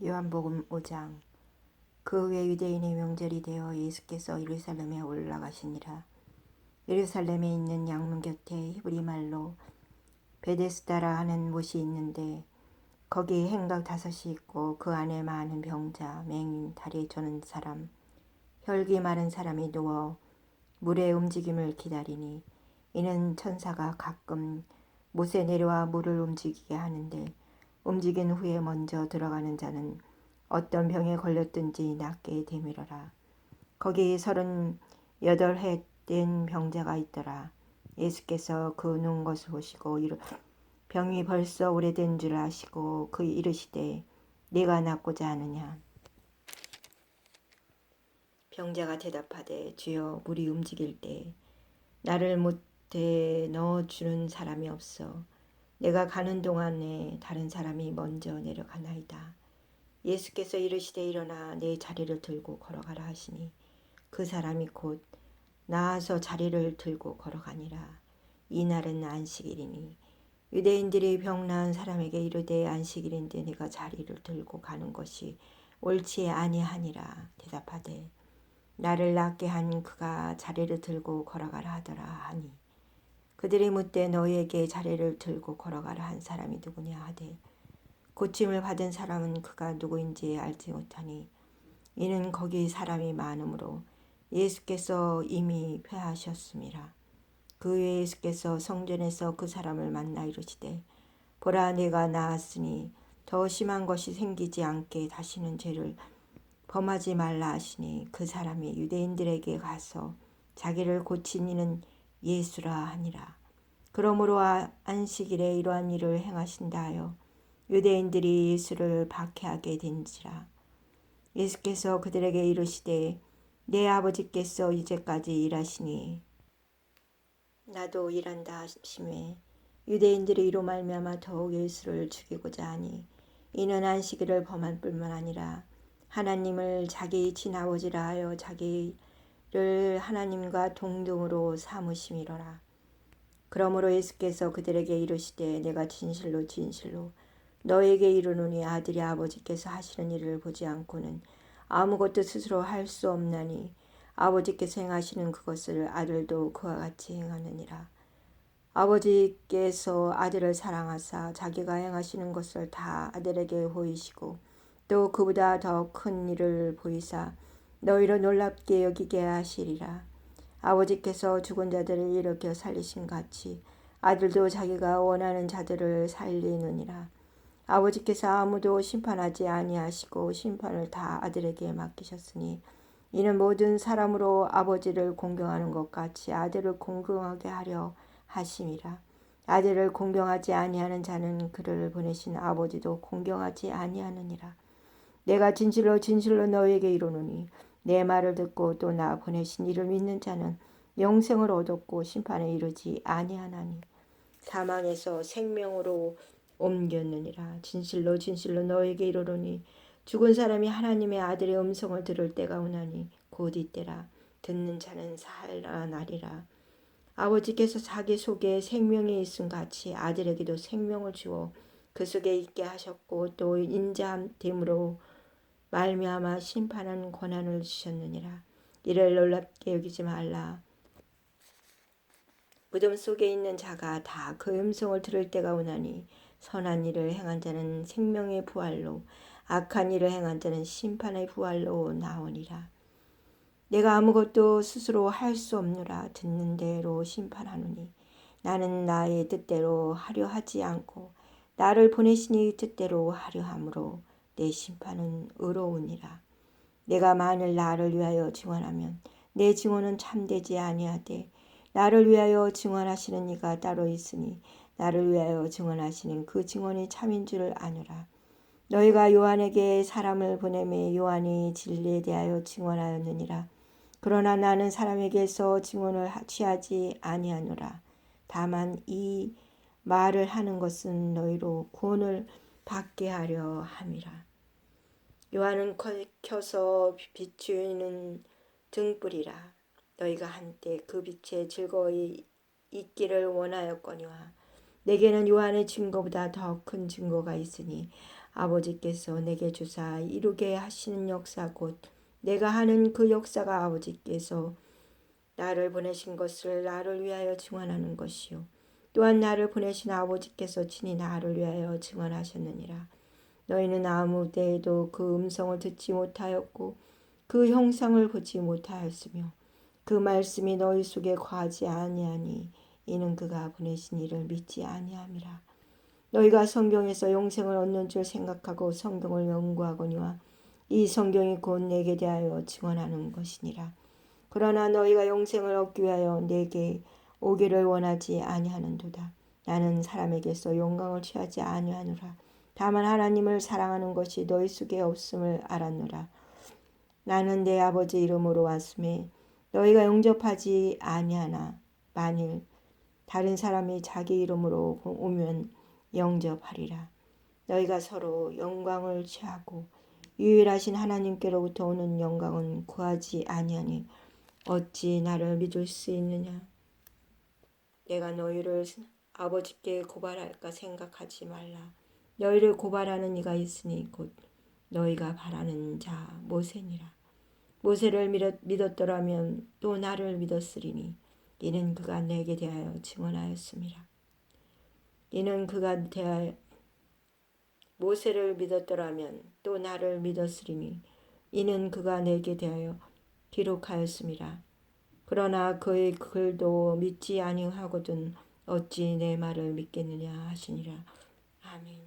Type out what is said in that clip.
요한복음 5장 그 후에 유대인의 명절이 되어 예수께서 예루살렘에 올라가시니라. 예루살렘에 있는 양문 곁에 히브리 말로 베데스다라 하는 못이 있는데 거기 행각 다섯이 있고 그 안에 많은 병자, 맹인, 다리 저는 사람, 혈기 마른 사람이 누워 물의 움직임을 기다리니 이는 천사가 가끔 못에 내려와 물을 움직이게 하는데 움직인 후에 먼저 들어가는 자는 어떤 병에 걸렸든지 낫게 되밀어라. 거기 서른 여덟 해 된 병자가 있더라. 예수께서 그 누운 것을 보시고 이르 병이 벌써 오래된 줄 아시고 그 이르시되 네가 낫고자 하느냐. 병자가 대답하되 주여 물이 움직일 때 나를 못에 넣어주는 사람이 없어 내가 가는 동안에 다른 사람이 먼저 내려가나이다. 예수께서 이르시되 일어나 내 자리를 들고 걸어가라 하시니 그 사람이 곧 나아서 자리를 들고 걸어가니라. 이날은 안식일이니 유대인들이 병나은 사람에게 이르되 안식일인데 네가 자리를 들고 가는 것이 옳지 아니하니라 대답하되 나를 낫게 한 그가 자리를 들고 걸어가라 하더라 하니 그들이 묻되 너희에게 자리를 들고 걸어가라 한 사람이 누구냐 하되 고침을 받은 사람은 그가 누구인지 알지 못하니 이는 거기 사람이 많으므로 예수께서 이미 패하셨습니다. 그 후에 예수께서 성전에서 그 사람을 만나 이르시되 보라 내가 나았으니 더 심한 것이 생기지 않게 다시는 죄를 범하지 말라 하시니 그 사람이 유대인들에게 가서 자기를 고친 이는 예수라 하니라. 그러므로 아, 안식일에 이러한 일을 행하신다 하여 유대인들이 예수를 박해하게 된지라. 예수께서 그들에게 이르시되 내 아버지께서 이제까지 일하시니 나도 일한다 하심에 유대인들이 이로 말미암아 더욱 예수를 죽이고자 하니 이는 안식일을 범한 뿐만 아니라 하나님을 자기 친아버지라 하여 자기 를 하나님과 동등으로 삼으심이로라. 그러므로 예수께서 그들에게 이르시되 내가 진실로 진실로 너에게 이르노니 아들이 아버지께서 하시는 일을 보지 않고는 아무것도 스스로 할 수 없나니 아버지께서 행하시는 그것을 아들도 그와 같이 행하느니라. 아버지께서 아들을 사랑하사 자기가 행하시는 것을 다 아들에게 보이시고 또 그보다 더 큰 일을 보이사 너희를 놀랍게 여기게 하시리라. 아버지께서 죽은 자들을 일으켜 살리신 같이 아들도 자기가 원하는 자들을 살리느니라. 아버지께서 아무도 심판하지 아니하시고 심판을 다 아들에게 맡기셨으니 이는 모든 사람으로 아버지를 공경하는 것 같이 아들을 공경하게 하려 하심이라. 아들을 공경하지 아니하는 자는 그를 보내신 아버지도 공경하지 아니하느니라. 내가 진실로 진실로 너에게 이르노니 내 말을 듣고 또 나 보내신 이를 믿는 자는 영생을 얻었고 심판에 이르지 아니하나니 사망에서 생명으로 옮겼느니라. 진실로 진실로 너에게 이르노니 죽은 사람이 하나님의 아들의 음성을 들을 때가 오나니 곧 이때라. 듣는 자는 살아나리라. 아버지께서 자기 속에 생명이 있음 같이 아들에게도 생명을 주어 그 속에 있게 하셨고 또 인자됨으로 말미암아 심판한 권한을 주셨느니라. 이를 놀랍게 여기지 말라. 무덤 속에 있는 자가 다 그 음성을 들을 때가 오나니 선한 일을 행한 자는 생명의 부활로 악한 일을 행한 자는 심판의 부활로 나오니라. 내가 아무것도 스스로 할 수 없노라 듣는 대로 심판하노니 나는 나의 뜻대로 하려 하지 않고 나를 보내시니 뜻대로 하려 함으로 내 심판은 의로우니라. 내가 만일 나를 위하여 증언하면 내 증언은 참되지 아니하되 나를 위하여 증언하시는 이가 따로 있으니 나를 위하여 증언하시는 그 증언이 참인 줄을 아노라. 너희가 요한에게 사람을 보내매 요한이 진리에 대하여 증언하였느니라. 그러나 나는 사람에게서 증언을 취하지 아니하노라. 다만 이 말을 하는 것은 너희로 구원을 받게 하려 함이라. 요한은 켜서 비추는 등불이라. 너희가 한때 그 빛에 즐거이 있기를 원하였거니와 내게는 요한의 증거보다 더 큰 증거가 있으니 아버지께서 내게 주사 이루게 하시는 역사 곧 내가 하는 그 역사가 아버지께서 나를 보내신 것을 나를 위하여 증언하는 것이요 또한 나를 보내신 아버지께서 친히 나를 위하여 증언하셨느니라 너희는 아무 때에도 그 음성을 듣지 못하였고 그 형상을 보지 못하였으며 그 말씀이 너희 속에 거하지 아니하니 이는 그가 보내신 이를 믿지 아니함이라. 너희가 성경에서 영생을 얻는 줄 생각하고 성경을 연구하거니와 이 성경이 곧 내게 대하여 증언하는 것이니라. 그러나 너희가 영생을 얻기 위하여 내게 오기를 원하지 아니하는도다. 나는 사람에게서 영광을 취하지 아니하노라 다만 하나님을 사랑하는 것이 너희 속에 없음을 알았노라 나는 내 아버지 이름으로 왔음에 너희가 영접하지 아니하나 만일 다른 사람이 자기 이름으로 오면 영접하리라. 너희가 서로 영광을 취하고 유일하신 하나님께로부터 오는 영광은 구하지 아니하니 어찌 나를 믿을 수 있느냐? 내가 너희를 아버지께 고발할까 생각하지 말라. 너희를 고발하는 이가 있으니 곧 너희가 바라는 자 모세니라. 모세를 믿었, 믿었더라면 또 나를 믿었으리니 이는 그가 내게 대하여 증언하였습니다. 이는 그가 대하여 모세를 믿었더라면 또 나를 믿었으리니 이는 그가 내게 대하여 기록하였습니다. 그러나 그의 글도 믿지 아니하거든 어찌 내 말을 믿겠느냐 하시니라. 아멘.